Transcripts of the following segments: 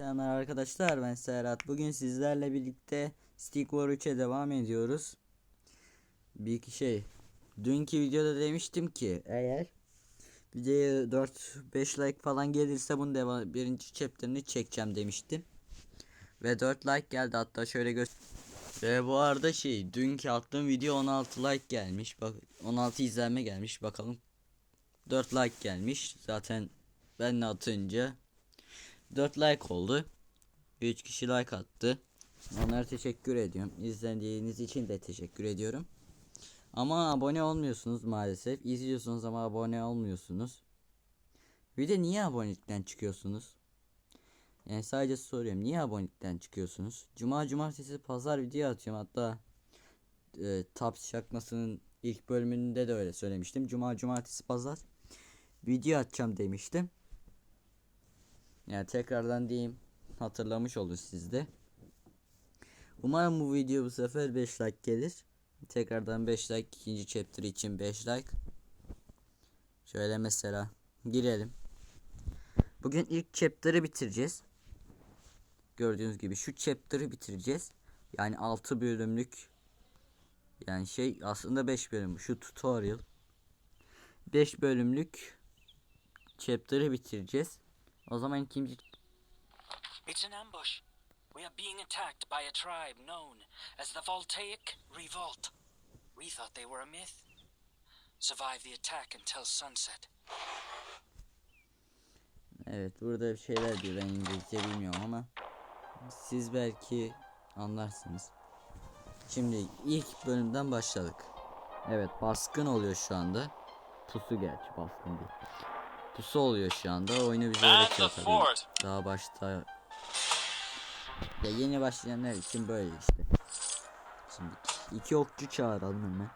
Selamlar arkadaşlar ben Serhat. Bugün sizlerle birlikte Stick War 3'e devam ediyoruz. Bir iki şey. Dünkü videoda demiştim ki eğer videoya 4-5 like falan gelirse bunun devam birinci chapter'ını çekeceğim demiştim. Ve 4 like geldi hatta şöyle gö Ve bu arada şey dünkü attığım video 16 like gelmiş. Bak 16 izlenme gelmiş bakalım. 4 like gelmiş. Zaten ben atınca 4 like oldu. 3 kişi like attı. Onlara teşekkür ediyorum. İzlediğiniz için de teşekkür ediyorum. Ama abone olmuyorsunuz maalesef. İzliyorsunuz ama abone olmuyorsunuz. Bir de niye abonelikten çıkıyorsunuz? Yani sadece soruyorum. Niye abonelikten çıkıyorsunuz? Cuma, cumartesi, pazar video atıyorum. Hatta e, Taps şakmasının ilk bölümünde de öyle söylemiştim. Cuma, cumartesi, pazar video atacağım demiştim. Yani tekrardan diyeyim hatırlamış olur sizde. Umarım bu video bu sefer 5 like gelir. Tekrardan 5 like ikinci chapter için 5 like. Şöyle mesela girelim. Bugün ilk chapter'ı bitireceğiz. Gördüğünüz gibi şu chapter'ı bitireceğiz. Yani 6 bölümlük yani şey aslında 5 bölüm şu tutorial 5 bölümlük chapter'ı bitireceğiz. O zaman ikinci It's an ambush. We are being attacked by a tribe known as the Voltaic Revolt. We thought they were a myth. Survive the attack until sunset. Evet burada bir şeyler diyor ben İngilizce bilmiyorum ama siz belki anlarsınız. Şimdi ilk bölümden başladık. Evet baskın oluyor şu anda. Pusu gerçi baskın değil. Pusu oluyor şu anda. Oyunu bize öğretiyor tabii. Daha başta ya yeni başlayanlar için böyle işte. Şimdi iki okçu çağıralım hemen.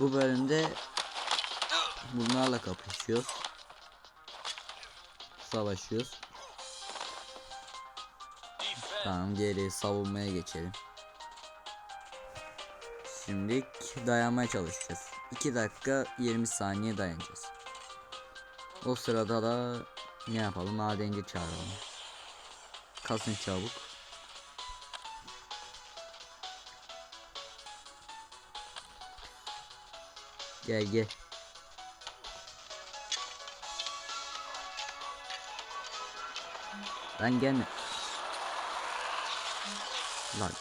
Bu bölümde bunlarla kapışıyoruz. Savaşıyoruz. Tamam geri savunmaya geçelim. Şimdi dayanmaya çalışacağız. 2 dakika 20 saniye dayanacağız. O sırada da ne yapalım? Madenci çağıralım. Kasın çabuk. Gel gel. Lan gelme. Lan.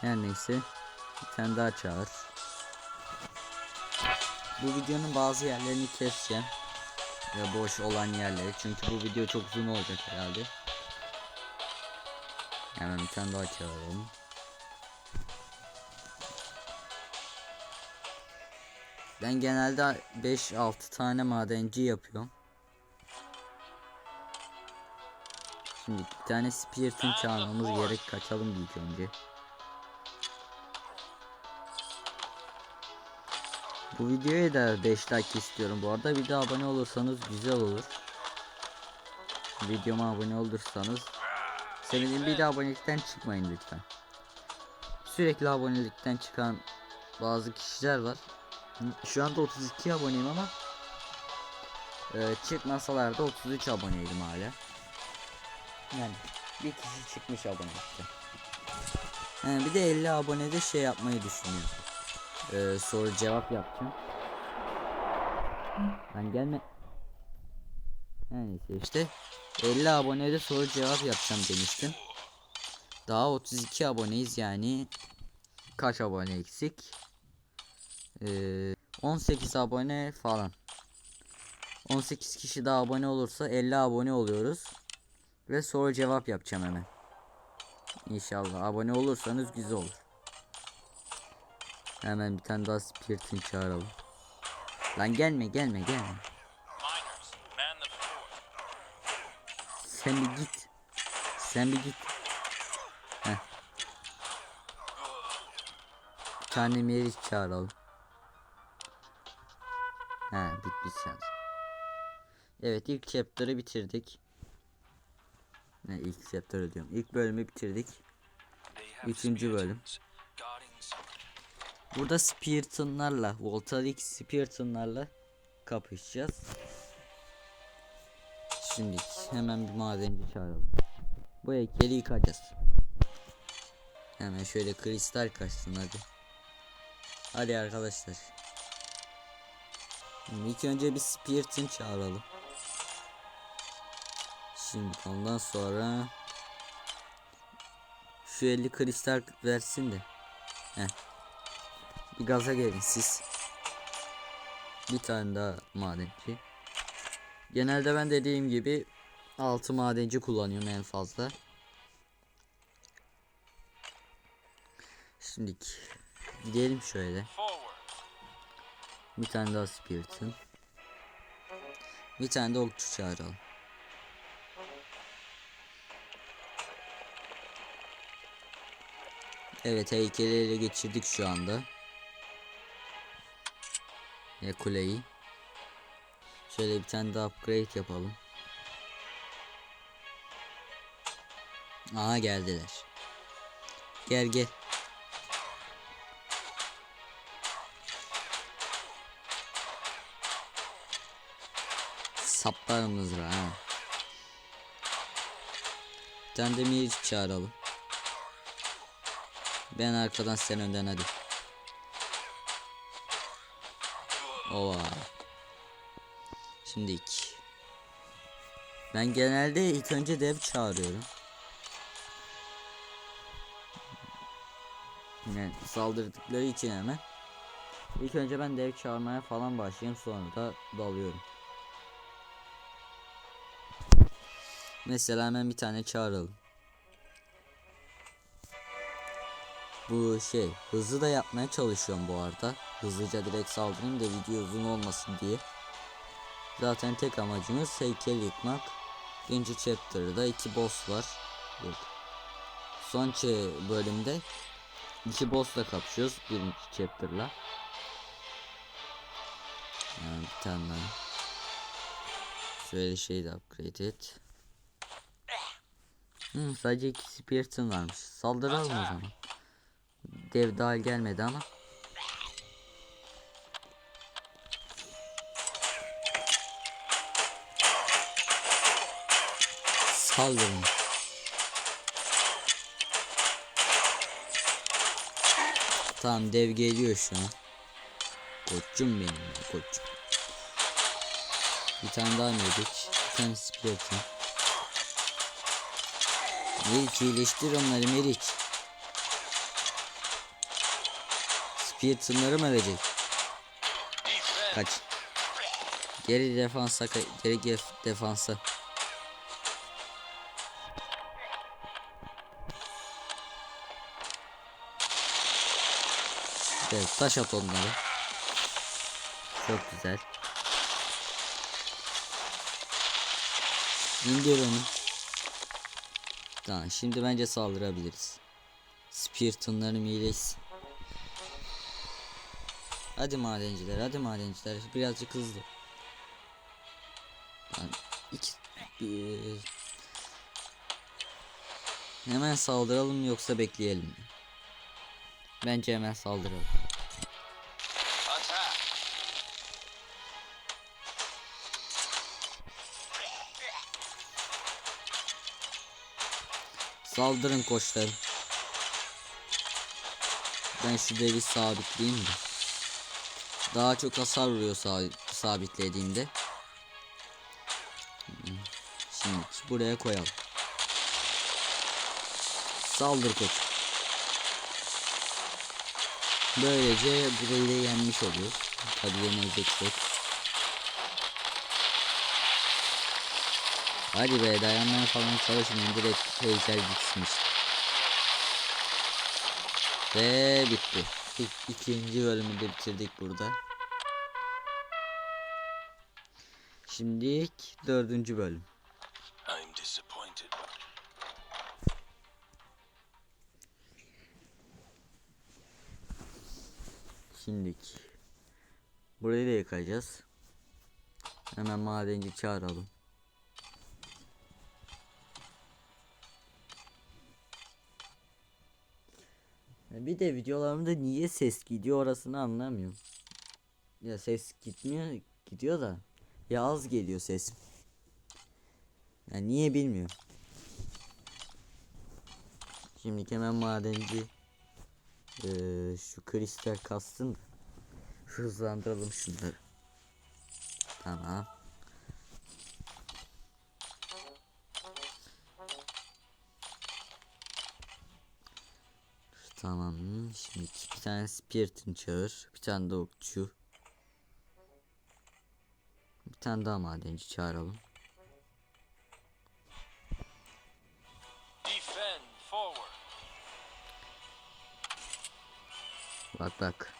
Her neyse. Bir tane daha çağır. Bu videonun bazı yerlerini keseceğim. Ve boş olan yerleri. Çünkü bu video çok uzun olacak herhalde. Hemen bir tane daha çağıralım. Ben genelde 5-6 tane madenci yapıyorum. Şimdi bir tane Spirit'in çağırmamız gerek kaçalım ilk önce. Bu videoya da 5 like istiyorum bu arada. Bir de abone olursanız güzel olur. Videoma abone olursanız sevinirim. Bir de abonelikten çıkmayın lütfen. Sürekli abonelikten çıkan bazı kişiler var. Şu anda 32 aboneyim ama e, çıkmasalar da 33 aboneydim hala. Yani bir kişi çıkmış abonelikten. He, bir de 50 abonede şey yapmayı düşünüyorum. Ee, soru cevap yapacağım. Ben gelme. Neyse işte 50 abonede soru cevap yapacağım demiştim. Daha 32 aboneyiz yani. Kaç abone eksik? Ee, 18 abone falan. 18 kişi daha abone olursa 50 abone oluyoruz. Ve soru cevap yapacağım hemen. İnşallah abone olursanız güzel olur. Hemen bir tane daha Spirit'ini çağıralım. Lan gelme gelme gelme. Sen bir git. Sen bir git. Heh. Bir tane Meriç çağıralım. Ha bitmiş şans. Evet ilk chapter'ı bitirdik. Ne ilk chapter'ı diyorum. İlk bölümü bitirdik. Üçüncü bölüm. Burada Spiriton'larla, Voltaic Spiriton'larla kapışacağız. Şimdi hemen bir madenci çağıralım. Bu heykeli yıkacağız. Hemen şöyle kristal kaçsın hadi. Hadi arkadaşlar. Şimdi ilk önce bir Spirit'in çağıralım. Şimdi ondan sonra şu 50 kristal versin de. Heh. Bir gaza gelin siz. Bir tane daha madenci. Genelde ben dediğim gibi 6 madenci kullanıyorum en fazla. Şimdi gidelim şöyle. Bir tane daha Spirit'in. Bir tane de okçu çağıralım. Evet heykeli ele geçirdik şu anda. Ya kuleyi. Şöyle bir tane daha upgrade yapalım. Aha geldiler. Gel gel. Saplar mızrağı ha. Bir tane de çağıralım. Ben arkadan sen önden hadi. Ova. Şimdi iki. Ben genelde ilk önce dev çağırıyorum. Yani saldırdıkları için hemen. İlk önce ben dev çağırmaya falan başlayayım sonra da dalıyorum. Mesela hemen bir tane çağıralım. Bu şey hızlı da yapmaya çalışıyorum bu arada. Hızlıca direkt saldırayım da video uzun olmasın diye. Zaten tek amacımız heykel yıkmak. İkinci chapter'da iki boss var. Yok. Son bölümde iki boss'la kapışıyoruz birinci chapter'la. Yani bir tane daha. Şöyle şey de upgrade et. Hmm, sadece iki Spirit'in varmış. Saldıralım o zaman. Dev daha gelmedi ama. Saldırın. Tamam dev geliyor şu an. Koçum benim ya, koçum. Bir tane daha yedik. Bir tane Spirit'in. Meriç iyileştir onları Meriç. Spirit'ınları mı verecek? Kaç. Geri defansa geri defansa. Evet taş at onları. Çok güzel. İndir onu. Tamam şimdi bence saldırabiliriz. Spirit'ınlarım iyileşsin. Hadi madenciler, hadi madenciler. Birazcık hızlı. Yani iki, bir- hemen saldıralım yoksa bekleyelim? Bence hemen saldıralım. Saldırın koçlarım. Ben şu devi sabitleyeyim de. Daha çok hasar vuruyor sa- sabitlediğimde. Hmm. Şimdi buraya koyalım. Saldır koç. Böylece burayı da yenmiş oluyoruz. Tabii yenileceksek. Hadi be dayanmaya falan çalışmayın direkt heykel gitsin işte. Ve bitti. İlk, ikinci bölümü de bitirdik burada. Şimdi dördüncü bölüm. I'm disappointed. Şimdik. Burayı da yıkayacağız. Hemen madenci çağıralım. Bir de videolarımda niye ses gidiyor orasını anlamıyorum. Ya ses gitmiyor gidiyor da ya az geliyor ses. Yani niye bilmiyorum. Şimdi hemen madenci eee, şu kristal kastın hızlandıralım şunları. Tamam. Tamam. Şimdi bir tane Spirit'in çağır. Bir tane de okçu. Bir tane daha madenci çağıralım. Bak bak.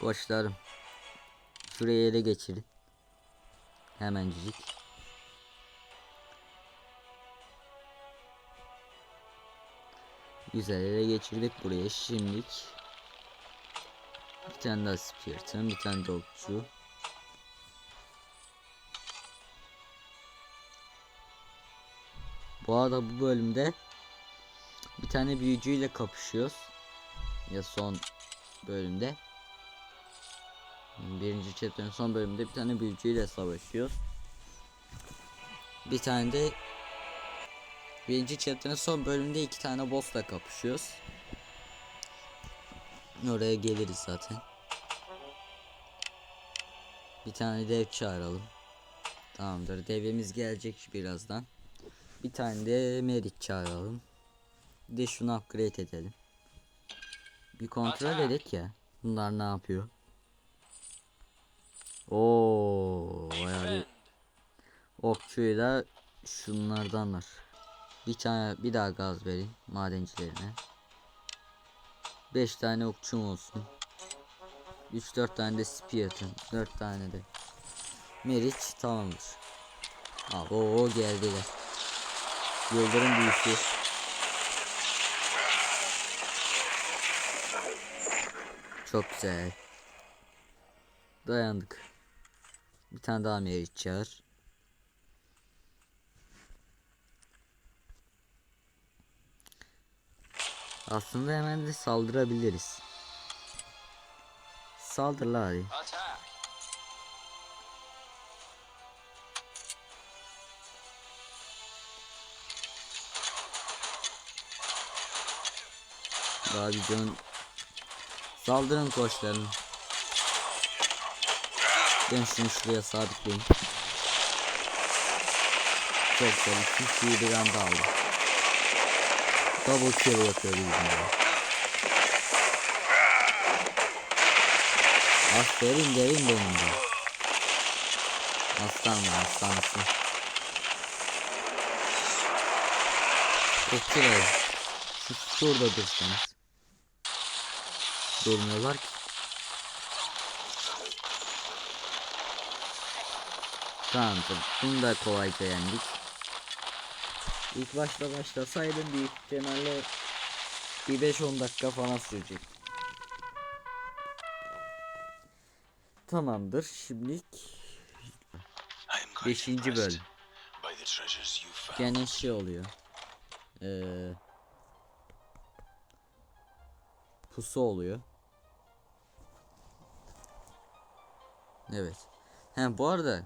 Koçlarım. Şurayı ele geçirin. Hemencik. Güzel ele geçirdik buraya şimdilik. Bir tane daha Spirit'ın, bir tane de. Bu arada bu bölümde bir tane büyücüyle kapışıyoruz. Ya son bölümde. Birinci chapter'ın son bölümünde bir tane büyücüyle savaşıyoruz. Bir tane de birinci chapter'ın son bölümünde iki tane boss'la kapışıyoruz. Oraya geliriz zaten. Bir tane dev çağıralım. Tamamdır. Devimiz gelecek birazdan. Bir tane de Merit çağıralım. Bir de şunu upgrade edelim. Bir kontrol edelim ya. Bunlar ne yapıyor? Oo, bayağı bir okçuyla şunlardanlar. Bir tane bir daha gaz verin madencilerine. 5 tane okçum olsun. 3-4 tane de Spirit'in, 4 tane de Merit tamamdır. Abi o geldiler. Yıldırım büyüsü. Çok güzel. Dayandık. Bir tane daha Merit çağır. Aslında hemen de saldırabiliriz. Saldır la hadi. Daha bir can... Saldırın koçlarım. Ben şunu şuraya sabitleyin. Çok güzel. İki bir anda aldı. Double kill yapıyor bizimle. Aferin derin benim de. Aslan var aslansın. Okçular. Şu şurada dursanız. Durmuyorlar ki. Tamamdır. Bunu da kolayca yendik. İlk başta başlasaydım büyük ihtimalle bir 5-10 dakika falan sürecek. Tamamdır. Şimdilik I am quite Beşinci impressed bölüm. gene şey oluyor. Ee, pusu oluyor. Evet. He bu arada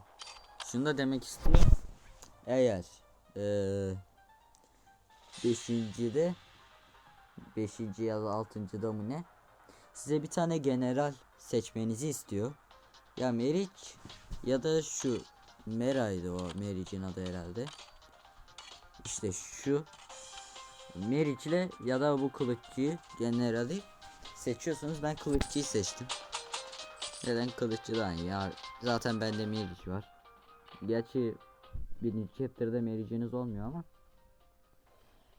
şunu da demek istiyorum. Eğer ee, beşincide beşinci ya da altıncıda mı ne? Size bir tane general seçmenizi istiyor. Ya Meriç ya da şu Mera'ydı o Meriç'in adı herhalde. İşte şu Meriç ile ya da bu kılıççıyı generali seçiyorsunuz. Ben kılıççıyı seçtim. Neden kılıççıdan ya zaten bende Meriç var. Gerçi birinci chapter'da Meriç'iniz olmuyor ama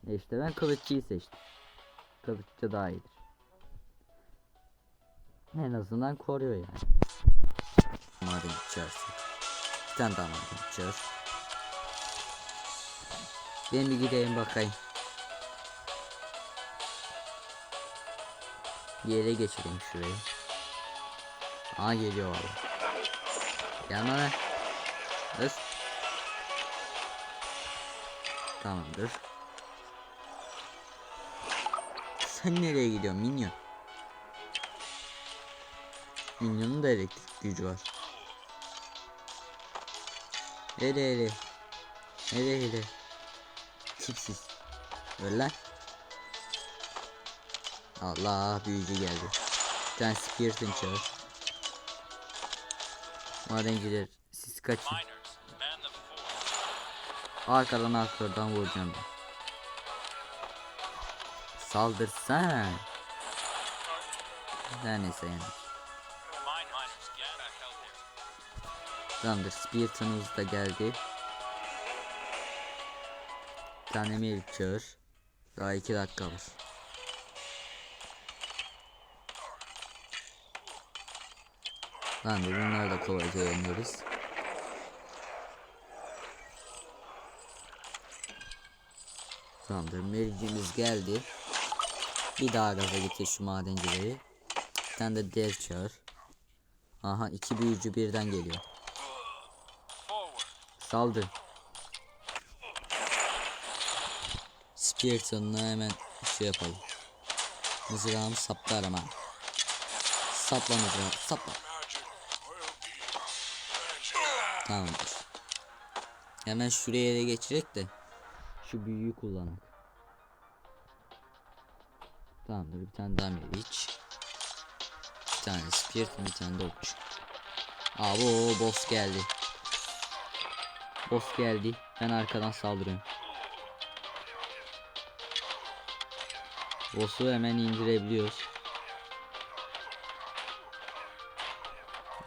e işte ben kılıççıyı seçtim. Kılıççı daha iyidir. En azından koruyor yani. Madem içersin. Bir tane daha içer. Ben bir gideyim bakayım. Bir yere geçireyim şurayı. Aa geliyor valla. Gelme lan. Öf. Tamamdır. Sen nereye gidiyorsun minyon? Minyonun da elektrik gücü var. Hele hele. Hele hele. Tipsiz. Öl lan. Allah büyücü geldi. Bir tane Spirit'in çağır. Madenciler siz kaçın. Arkadan arkadan vuracağım ben. Saldırsana. Her neyse yani. Tamamdır. Spirit'iniz da geldi. Bir tane çağır. Daha iki dakika var. Tamamdır. Bunları da kolayca yeneriz. Tamamdır. Mericimiz geldi. Bir daha gaza getir şu madencileri. Bir tane de dev çağır. Aha iki büyücü birden geliyor. Saldır. Spirit'ınla hemen şey yapalım. Mızrağımı saplar ama. Sapla mızrağı sapla. Tamamdır. Hemen şuraya ele geçirek de şu büyüyü kullanalım. Tamamdır bir tane meriç. Bir tane spirit bir tane de okçu. Aa bu boss geldi. Boss geldi. Ben arkadan saldırıyorum. Boss'u hemen indirebiliyoruz.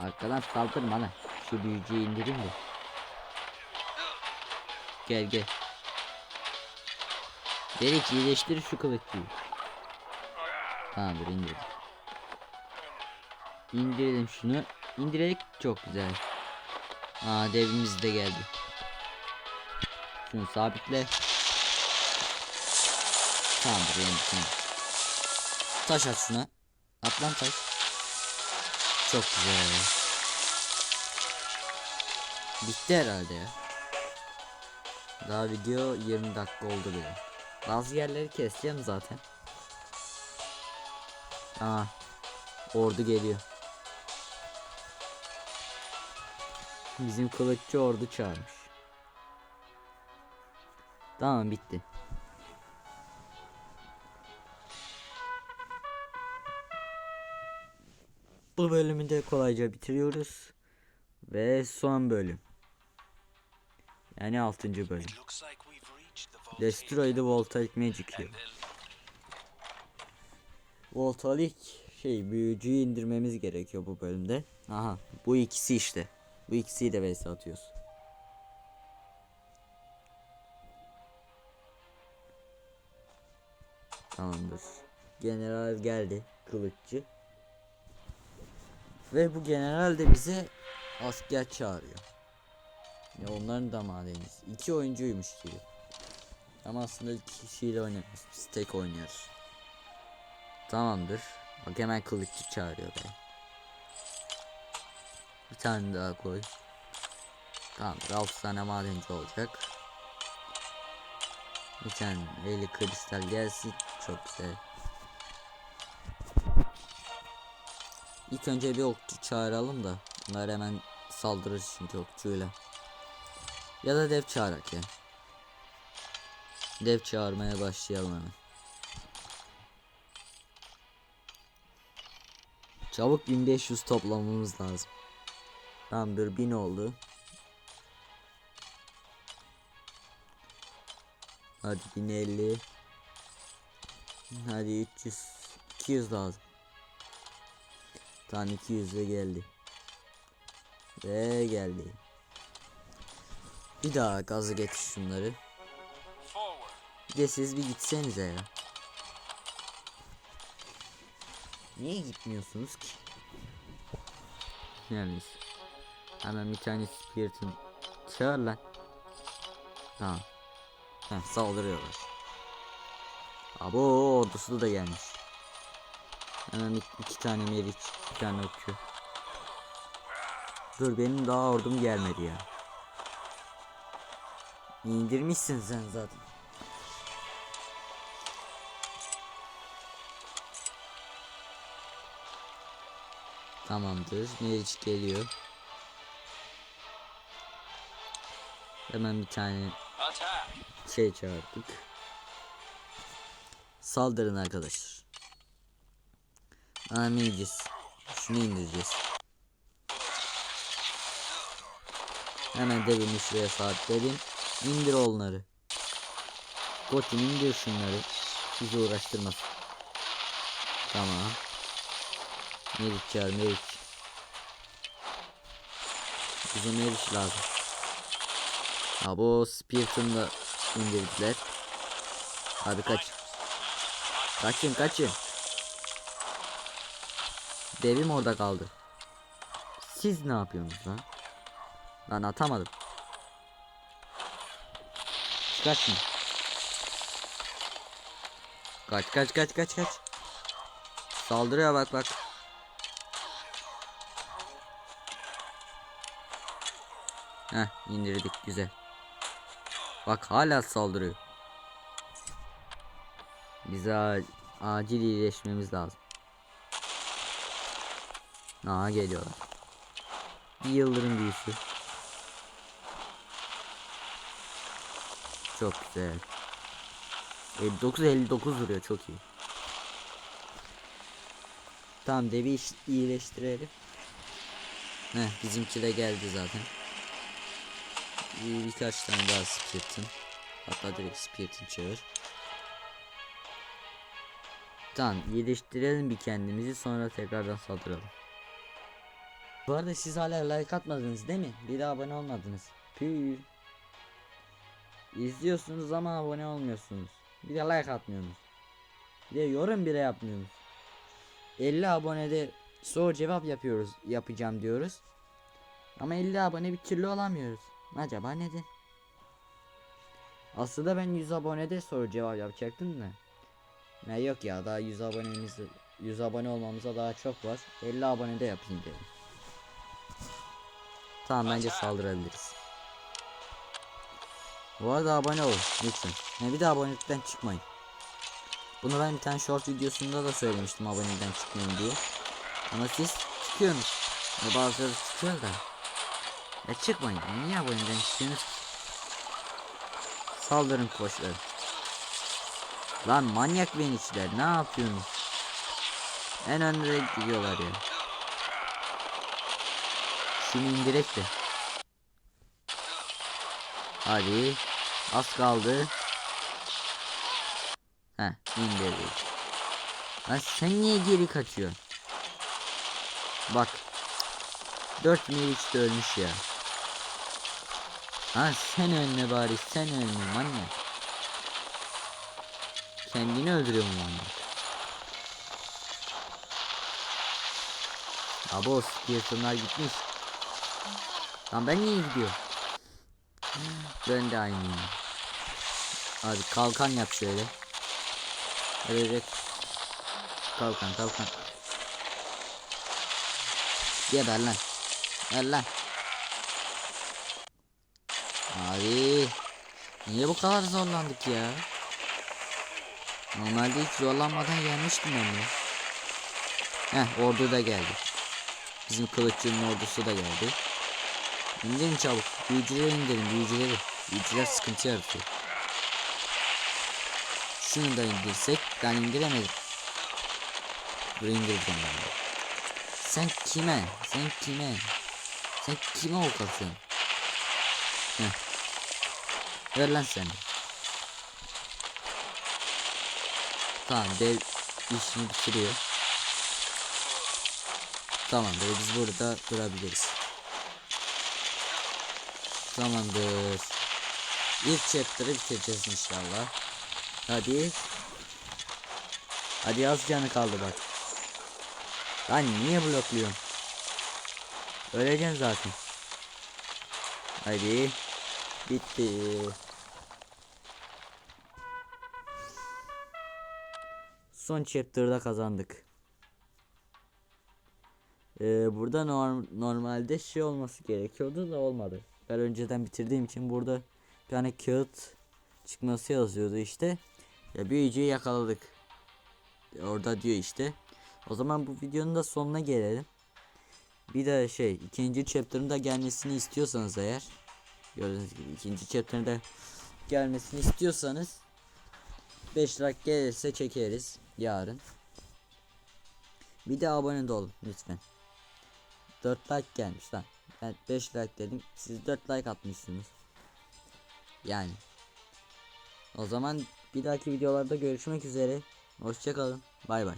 Arkadan saldırma lan. Şu büyücüyü indireyim de. Gel gel. Derik iyileştir şu kılıççıyı. Tamamdır indirdim. İndirelim şunu. İndirerek çok güzel. Aa devimiz de geldi. Şunu sabitle. Tamamdır tamam. Taş at şuna. At lan taş. Çok güzel. Bitti herhalde ya. Daha video 20 dakika oldu bile. Bazı yerleri keseceğim zaten. Aa. Ordu geliyor. Bizim kılıççı ordu çağırmış. Tamam bitti. Bu bölümü de kolayca bitiriyoruz. Ve son bölüm. Yani 6. bölüm. Destroy the Voltaic Magic Hill. Voltaic şey büyücüyü indirmemiz gerekiyor bu bölümde. Aha bu ikisi işte. Bu ikisiyi de vs atıyoruz. Tamamdır. General geldi. Kılıççı. Ve bu general de bize asker çağırıyor. Ya onların da madeniz. İki oyuncuymuş gibi. Ama aslında iki kişiyle oynamıyoruz. Biz tek oynuyoruz. Tamamdır. Bak hemen kılıççı çağırıyor be. Bir tane daha koy. Tamamdır 6 tane madenci olacak. Bir tane 50 kristal gelsin. Çok güzel. İlk önce bir okçu çağıralım da. Bunlar hemen saldırır çünkü okçuyla. Ya da dev çağırak ya. Dev çağırmaya başlayalım hemen. Çabuk 1500 toplamamız lazım. Tamamdır 1000 oldu. Hadi 1050. Hadi 300. 200 lazım. Tamam 200 de geldi. Ve geldi. Bir daha gazı getir şunları. Bir de siz bir gitsenize ya. Niye gitmiyorsunuz ki? Yani hemen bir tane Spirit'in çağır lan. Tamam. Heh, saldırıyorlar. Abo ordusu da gelmiş. Hemen iki, iki tane meriç, bir tane okçu. Dur benim daha ordum gelmedi ya. İndirmişsin sen zaten. Tamamdır. Meriç geliyor. Hemen bir tane şey çağırdık. Saldırın arkadaşlar. Yiyeceğiz? Şunu indireceğiz. Hemen devini şuraya sabitledim. İndir onları. Koçum indir şunları. Bizi uğraştırmasın. Tamam. Meriç çağır Meriç. Bize Meriç lazım. Ha bu Speart'ını da indirdiler. Abi kaç. Kaçın kaçın. Devim orada kaldı. Siz ne yapıyorsunuz lan? Lan atamadım. Kaç şimdi. Kaç kaç kaç kaç kaç. Saldırıyor bak bak. Heh indirdik güzel. Bak hala saldırıyor. Bize ac- acil iyileşmemiz lazım. Aa geliyorlar. Bir yıldırım büyüsü. Çok güzel. 59 59 vuruyor çok iyi. Tamam devi iyileştirelim. Heh bizimki de geldi zaten. Bir, birkaç tane daha Spirit'in. Hatta direkt Spirit'in çağır. Tamam iyileştirelim bir kendimizi sonra tekrardan saldıralım. Bu arada siz hala like atmadınız değil mi? Bir de abone olmadınız. Püh. İzliyorsunuz ama abone olmuyorsunuz. Bir de like atmıyorsunuz. Bir de yorum bile yapmıyorsunuz. 50 abonede soru cevap yapıyoruz, yapacağım diyoruz. Ama 50 abone bir türlü olamıyoruz. Acaba neden? Aslında ben 100 abonede soru cevap yapacaktım da. Ne yok ya daha 100 abonemiz 100 abone olmamıza daha çok var. 50 abonede yapayım dedim. Tamam bence saldırabiliriz. Bu arada abone olun lütfen. Ne bir de abonelikten çıkmayın. Bunu ben bir tane short videosunda da söylemiştim abonelikten çıkmayın diye. Ama siz çıkıyorsunuz. Bazıları çıkıyor da. Ya çıkmayın. Niye aboneden çıkıyorsunuz? Saldırın koçları. Lan manyak benişler ne yapıyorsunuz? En önde gidiyorlar ya. Şunu indirek de. Hadi. Az kaldı. Heh indirdik. Lan sen niye geri kaçıyorsun? Bak. 4 Meriç de ölmüş ya. Ha sen ölme bari sen ölme manyak. Kendini öldürüyor mu manyak? Abo Spearson'lar gitmiş. Lan ben niye gidiyorum? Ben de aynıyım. Hadi kalkan yap şöyle. Evet. Kalkan kalkan. Geber lan. Gel lan. Abi. Niye bu kadar zorlandık ya? Normalde hiç zorlanmadan gelmiştim ben ya. Heh ordu da geldi. Bizim kılıççının ordusu da geldi. İndirin çabuk. Büyücüleri indirin büyücüleri. Büyücüler sıkıntı yaratıyor. Şunu da indirsek. Ben indiremedim. Burayı indirdim ben. de. Sen kime? Sen kime? Sen kime ok atıyorsun? Heh. Ver lan sen. Tamam dev işini bitiriyor. Tamamdır biz burada durabiliriz. Tamamdır. İlk chapter'ı bitireceğiz inşallah. Hadi. Hadi az canı kaldı bak. Lan niye blokluyorsun? Öleceksin zaten. Hadi. Bitti. Son chapter'da kazandık. Ee, burada norm normalde şey olması gerekiyordu da olmadı. Ben önceden bitirdiğim için burada bir tane kağıt çıkması yazıyordu işte. Ya büyücüyü yakaladık. Orada diyor işte. O zaman bu videonun da sonuna gelelim. Bir de şey ikinci chapter'ın da gelmesini istiyorsanız eğer Gördüğünüz gibi ikinci chapter'ın da gelmesini istiyorsanız 5 like gelirse çekeriz yarın. Bir de abone de olun lütfen. 4 like gelmiş lan. Ben 5 like dedim. Siz 4 like atmışsınız. Yani. O zaman bir dahaki videolarda görüşmek üzere. Hoşçakalın. Bay bay.